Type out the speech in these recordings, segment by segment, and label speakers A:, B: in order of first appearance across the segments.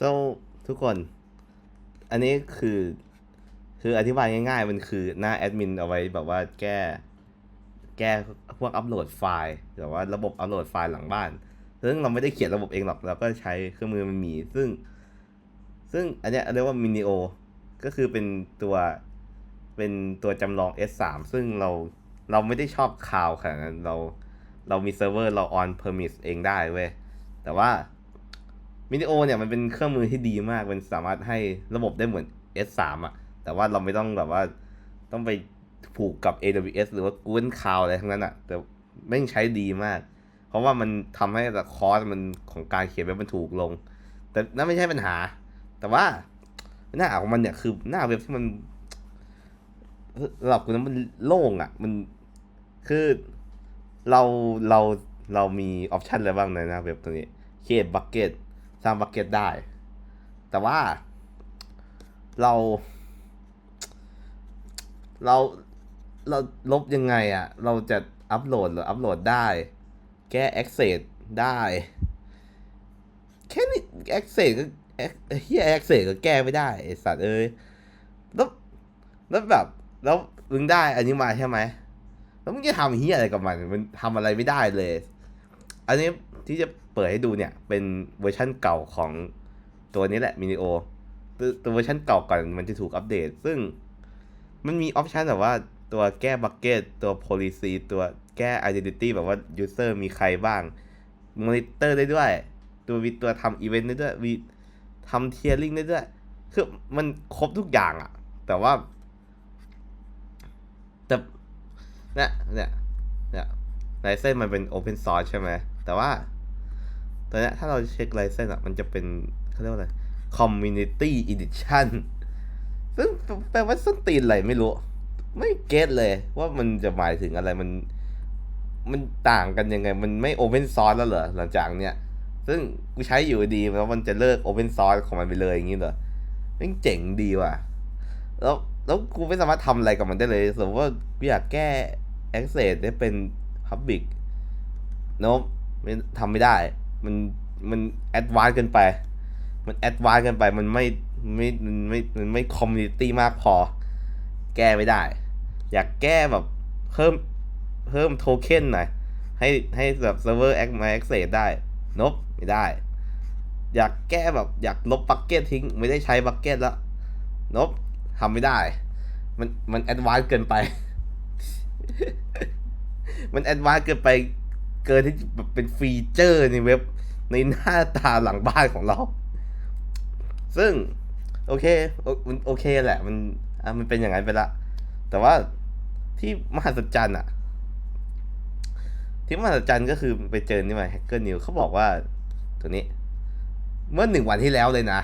A: so ทุกคน อันนี้คือ คืออธิบายง่ายๆ มันคือหน้าแอดมินเอาไว้แบบว่าแก้ แก้พวกอัปโหลดไฟล์หรือว่าระบบอัปโหลดไฟล์หลังบ้าน ซึ่งเราไม่ได้เขียนระบบเองหรอก เราก็ใช้เครื่องมือมันมี ซึ่ง ซึ่งอันเนี้ยเรียกว่า Minio ก็คือเป็นตัว เป็นตัวจำลอง S3 ซึ่งเราเราไม่ได้ชอบคาวขนาดนั้น เรา เรามีเซิร์ฟเวอร์ เรา on premise เองได้เว้ย แต่ว่า Minio เนี่ยมันเป็นเครื่องมือที่ดีมากมันสามารถให้ระบบได้เหมือน S3 อะ แต่ว่าเราไม่ต้องแบบว่าต้องไปผูกกับ AWS หรือว่า Google Cloud อะไรทั้งนั้นอะ แต่แม่งใช้ดีมาก เพราะว่ามันทำให้คอสมันของการเขียนเว็บมันถูกลง แต่นั่นไม่ใช่ปัญหา แต่ว่าหน้าของมันเนี่ยคือหน้าเว็บที่มันหรับคุณนั้นมันโล่งอะ มันคือเราเราเรามีออปชันอะไรบ้างในหน้าเว็บตัวนี้ create bucket สร้าง bucket ได้ แต่ว่าเรา เราเราลบยังไงอะ่ะเราจะอัปโหลดหรืออัปโหลดได้ แก้ access ได้ แค่นี้ access ก็เฮีย access ก็แก้ไม่ได้ไอสัตว์เอ้ยแล้วแล้วแบบ แล้วมึงได้อันนี้มาใช่ไหมแล้วมึงจะทำเฮียอะไรกับมัน มันทำอะไรไม่ได้เลย อันนี้ที่จะ ปิดให้ดูเนี่ยเป็นเวอร์ชั่นเก่าของตัวนี้แหละมินิโอตัวเวอร์ชันเก่าก่อนมันจะถูกอัปเดต ซึ่งมันมีออปชันแบบว่าตัวแก้บักเก็ตตัว policy ตัวแก้ identity แบบว่า user มีใครบ้าง monitor ได้ด้วย ตัววิตัวทำอีเวนต์ได้ด้วยวิทำเทียริงได้ด้วย คือมันครบทุกอย่างอะแต่ว่า แต่เนี่ยเนี่ยเนี่ยไลเซนมันเป็น Open Source ใช่ไหม แต่ว่า ตอนนี้ถ้าเราเช็คไลเซนส์อะมันจะเป็นเขาเรียกว่าอะไร Community Edition ซึ่งแปลว่าส้นตีนอะไรไม่รู้ ไม่เก็ตเลยว่ามันจะหมายถึงอะไรมัน มันต่างกันยังไง มันไม่ Open Source แล้วเหรอหลังจากเนี้ยซึ่งกูใช้อยู่ดีแล้วมันจะเลิก Open Source ของมันไปเลยอย่างนี้เหรอมันเจ๋งดีว่ะ แล้ว แล้วกูไม่สามารถทำอะไรกับมันได้เลย สมมติว่ากูอยากแก้ access ได้เป็น public โน้ไม่ทำไม่ได้ มันมัน advanced เกินไป มัน advanced เกินไป มันไม่ไม่มันไม่มันไม่ community มากพอ แก้ไม่ได้ อยากแก้แบบเพิ่มเพิ่มโทเค็นหน่อยให้ให้แบบเซิร์ฟเวอร์แอคมา access ได้นบไม่ได้ อยากแก้แบบอยากลบบักเก็ตทิ้ง ไม่ได้ใช้บักเก็ตแล้วนบทำไม่ได้ มันมันแอดวานซ์เกินไป มันแอดวานซ์เกินไป เกินที่แบบเป็นฟีเจอร์ในเว็บในหน้าตาหลังบ้านของเรา ซึ่ง โอเคโอมันโอเคแหละ มันอะมันเป็นอย่างนั้นไปละ แต่ว่าที่มหัศจรรย์อะที่มหัศจรรย์ก็คือไปเจอนี่มาแฮกเกอร์นิวเขาบอกว่าตัวนี้ เมื่อหนึ่งวันที่แล้วเลยนะ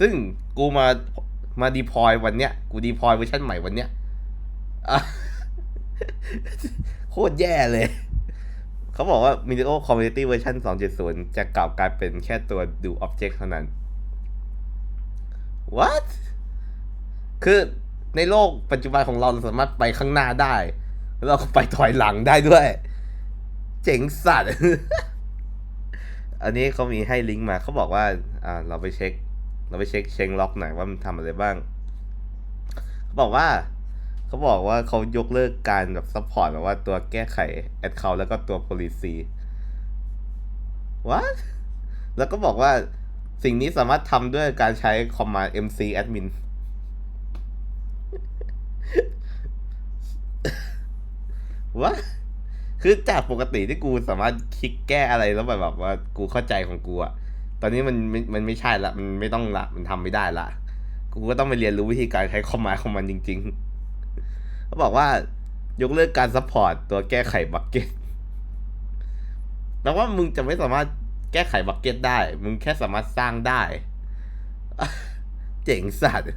A: ซึ่งกูมามาดีพอยวันเนี้ย กูดีพอยเวอร์ชันใหม่วันเนี้ยโคตรแย่เลย เขาบอกว่า Minio Community Version 2.0 จะกลับกลายเป็นแค่ตัวดู Object เท่านั้น What คือในโลกปัจจุบันของเราเราสามารถไปข้างหน้าได้ แล้วเราก็ไปถอยหลังได้ด้วย เจ๋งสัตว์ อันนี้เขามีให้ลิงก์มาเขาบอกว่า อ่า เราไปเช็ค เราไปเช็คเชงล็อกหน่อยว่ามันทำอะไรบ้าง เขาบอกว่า เขาบอกว่าเขายกเลิกการแบบซัพพอร์ตแบบว่าตัวแก้ไขแอดเคาแล้วก็ตัว policy what แล้วก็บอกว่าสิ่งนี้สามารถทำด้วยการใช้ command mc admin วะคือจากปกติที่กูสามารถคลิกแก้อะไรแล้วแบบแบบว่ากูเข้าใจของกูอะตอนนี้มันมันมันไม่ใช่ละ มันไม่ต้องละ มันทำไม่ได้ละ กูก็ต้องไปเรียนรู้วิธีการใช้คอมมานด์ของมันจริง ๆ เขาบอกว่ายกเลิกการซัพพอร์ตตัวแก้ไขบักเก็ตแปลว่ามึงจะไม่สามารถแก้ไขบักเก็ตได้ มึงแค่สามารถสร้างได้ เจ๋งสัตว์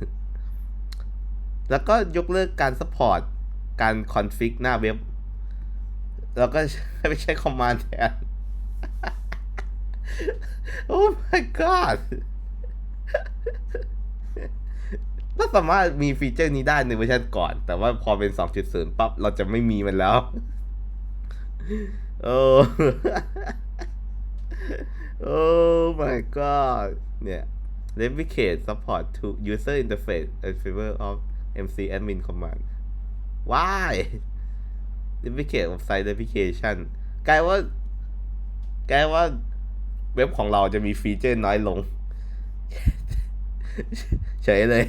A: แล้วก็ยกเลิกการซัพพอร์ตการคอนฟิกหน้าเว็บ แล้วก็ไม่ใช่คอมมานด์แทน โอ้ my god ก็สามารถมีฟีเจอร์นี้ได้ในเวอร์ชันก่อน แต่ว่าพอเป็น 2.0 ปั๊บ เราจะไม่มีมันแล้วเออ oh my god เนี่ย replicate support to user interface in favor of MC admin command why replicate of site replication กลายว่า กลายว่าเว็บของเราจะมีฟีเจอร์น้อยลง เฉยเลย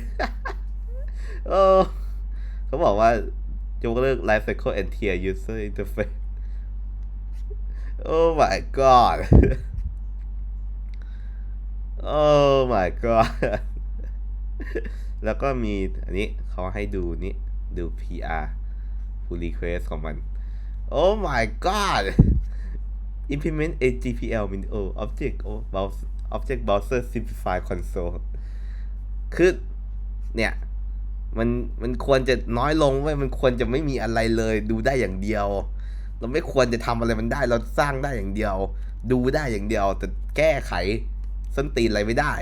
A: เออเขาบอกว่ายกเลิก Life Cycle and Tier User Interface Oh my god Oh my god แล้วก็มีอันนี้เขาให้ดูนี่ดู PR pull request ของมัน Oh my god implement a GPL window object browser object browser simplify console คือเนี่ย มันมันควรจะน้อยลงเว้ยมันควรจะไม่มีอะไรเลย ดูได้อย่างเดียว เราไม่ควรจะทำอะไรมันได้ เราสร้างได้อย่างเดียว ดูได้อย่างเดียว แต่แก้ไขส้นตีนอะไรไม่ได้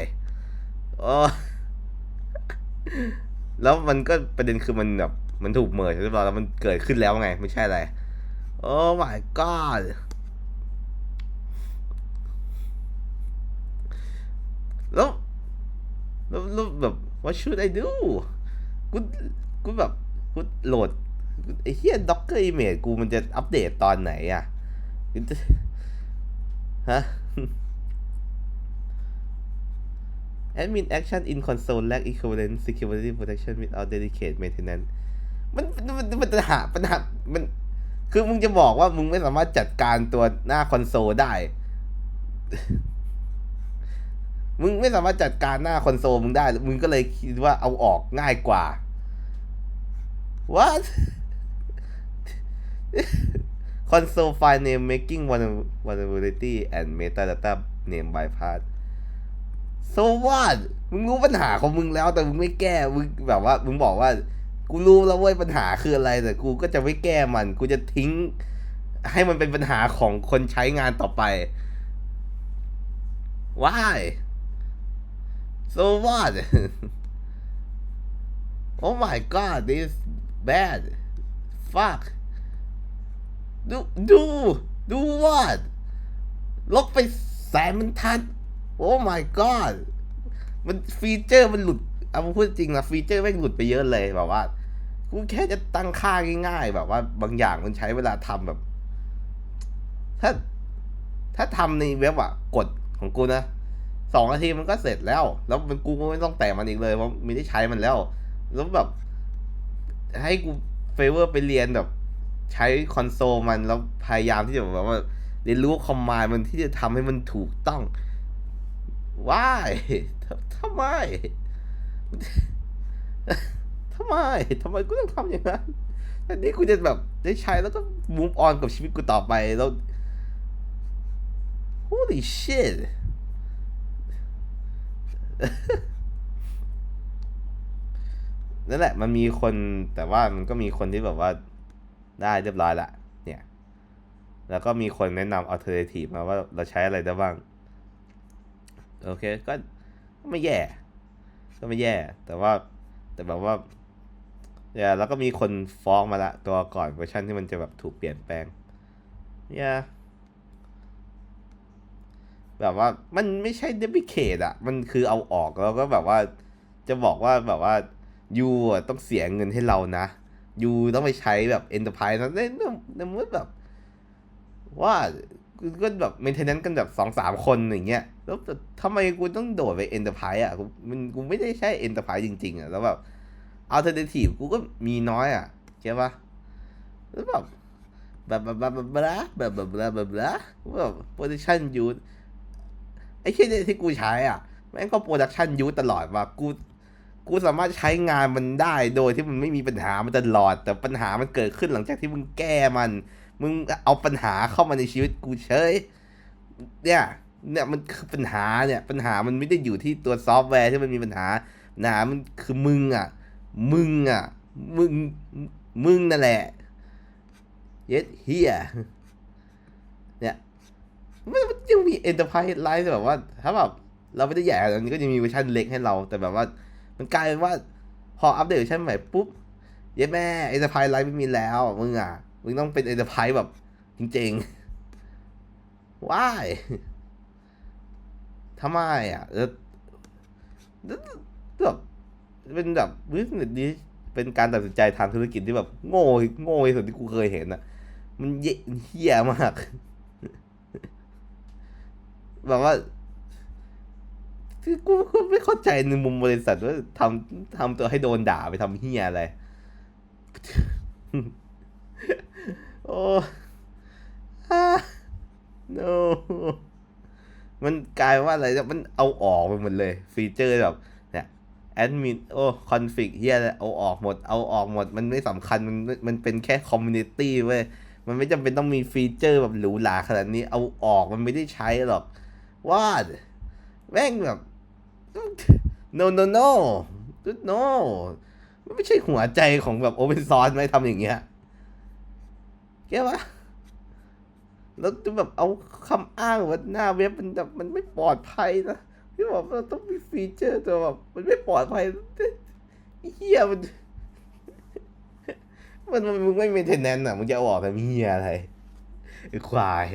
A: โอ้แล้วมันก็ประเด็นคือมันแบบมันถูกเมิร์ใช่ป่ะแล้วมันเกิดขึ้นแล้วไง ไม่ใช่อะไร โอ้ my god แล้วแล้วแล้วแบบ what should I do กูกูแบบกูโหลดไอ้เหี้ย docker image กูมันจะอัปเดตตอนไหนอะกูจะฮะ admin action in console lack equivalent security protection without dedicated maintenance มันมันมันมันปัญหาปัญหามันคือมึงจะบอกว่ามึงไม่สามารถจัดการตัวหน้าคอนโซลได้ มึงไม่สามารถจัดการหน้าคอนโซลมึงได้ มึงก็เลยคิดว่าเอาออกง่ายกว่า what console file name making vulnerability and metadata name bypass so what มึงรู้ปัญหาของมึงแล้วแต่มึงไม่แก้ มึงแบบว่า มึงบอกว่า กูรู้แล้วเว้ยปัญหาคืออะไร แต่กูก็จะไม่แก้มัน กูจะทิ้ง ให้มันเป็นปัญหาของคนใช้งานต่อไป why so what oh my god this bad fuck ดูดูดู what ลบไปแสนมันทัน oh my god มันฟีเจอร์มันหลุดเอาพูดจริงนะฟีเจอร์แม่งหลุดไปเยอะเลยแบบว่ากูแค่จะตั้งค่าง่ายๆ แบบว่าบางอย่างมันใช้เวลาทำแบบ ถ้า ถ้าทำในเว็บอะกดของกูนะสองนาทีมันก็เสร็จแล้ว แล้วมันกูก็ไม่ต้องแต่มันอีกเลยเพราะม่ได้ใช้มันแล้ว แล้วแบบ ให้กูเฟเวอร์ไปเรียนแบบ ใช้คอนโซลมันแล้วพยายามที่จะแบบว่าเรียนรู้คอมมานด์มันที่จะทำให้มันถูกต้อง why ททำไมทำไมทำไมกูต้องทำอย่างนั้นอันนี้กูจะแบบได้ใช้แล้วก็ move on กับชีวิตกูต่อไปแล้ว holy shit นั่นแหละ มันมีคนแต่ว่ามันก็มีคนที่แบบว่าได้เรียบร้อยละเนี่ย แล้วก็มีคนแนะนำ alternative มาว่าเราใช้อะไรได้บ้าง โอเค ก็ไม่แย่ ก็ไม่แย่ แต่ว่าแต่แบบว่าอย่าแล้วก็มีคนฟ้องมาละ ตัวก่อนเวอร์ชันที่มันจะแบบถูกเปลี่ยนแปลงอย่าแบบว่ามันไม่ใช่เดบิเคทอะมันคือเอาออกแล้วก็แบบว่าจะบอกว่าแบบว่า ยูต้องเสียเงินให้เรานะยูต้องไปใช้แบบ Enterprise นะเนี่ยเนี่ยมันแบบ ว่าก็แบบเมนเทนแนนซ์กันแบบสองสามคนอย่างเงี้ยแล้วทำไมกูต้องโดดไป Enterprise อะกูมันกูไม่ได้ใช้ Enterprise จริง ๆ อะ แล้วแบบ Alternative กูก็มีน้อยอะใช่ปะแล้วแบบแบบแบบแบบแบบแบบแบบแบบแบบแบบ position use ไอ้เช่นที่กูใช้อะแม่งก็ production use ตลอดว่ากู กูสามารถใช้งานมันได้โดยที่มันไม่มีปัญหามันตลอด แต่ปัญหามันเกิดขึ้นหลังจากที่มึงแก้มัน มึงเอาปัญหาเข้ามาในชีวิตกูเฉยเนี่ยเนี่ยมันคือปัญหาเนี่ย ปัญหามันไม่ได้อยู่ที่ตัวซอฟต์แวร์ที่มันมีปัญหาปัญหามันคือมึงอะ มึงอะ มึงมึงนั่นแหละเย็ดเฮียเนี่ยมันยังมีเอ็นเตอร์ไพรส์ไลฟ์แบบว่า ถ้าแบบเราไม่ได้ใหญ่ขนาดนี้ก็จะมีเวอร์ชันเล็กให้เราแต่แบบว่า มันกลายเป็นว่าพออัปเดตเวอร์ชันใหม่ปุ๊บเย้แม่เอเตอร์ไพร์ไลฟ์ไม่มีแล้วมึงอะ มึงต้องเป็นเอเตอร์ไพร์แบบจริงๆ why ทำไมอะแล้วแบบเป็นแบบวิสเนสนี้เป็นการตัดสินใจทางธุรกิจที่แบบโง่โง่ที่สุดที่กูเคยเห็นอะ มันเยเหี้ยมากแบบว่า คือกูก็ไม่เข้าใจในมุมบริษัทว่าทำทำตัวให้โดนด่าไปทำเหี้ยอะไร โอ้ฮ่า no มันกลายว่าอะไรมันเอาออกไปหมดเลย ฟีเจอร์แบบเนี่ยแอดมินโอ้คอนฟิกเฮียอะไรเอาออกหมด เอาออกหมด มันไม่สำคัญ มันมันเป็นแค่คอมมูนิตี้เว้ย มันไม่จำเป็นต้องมีฟีเจอร์แบบหรูหราขนาดนี้ เอาออกมันไม่ได้ใช้หรอกว่าแม่งแบบ no no no no มันไม่ใช่หัวใจของแบบโอเ n นซอร์สไหมทำอย่างเงี้ยแกวะแล้วจะแบบเอาคำอ้างว่าหน้าเว็บมันแบบมันไม่ปลอดภัยนะที่บอกว่าต้องมีฟีเจอร์ตัวแบบมันไม่ปลอดภัยเฮียมันมันมันมึงไม่มนเทนแนนอะมึงจะอออกทำเฮียอะไรควาย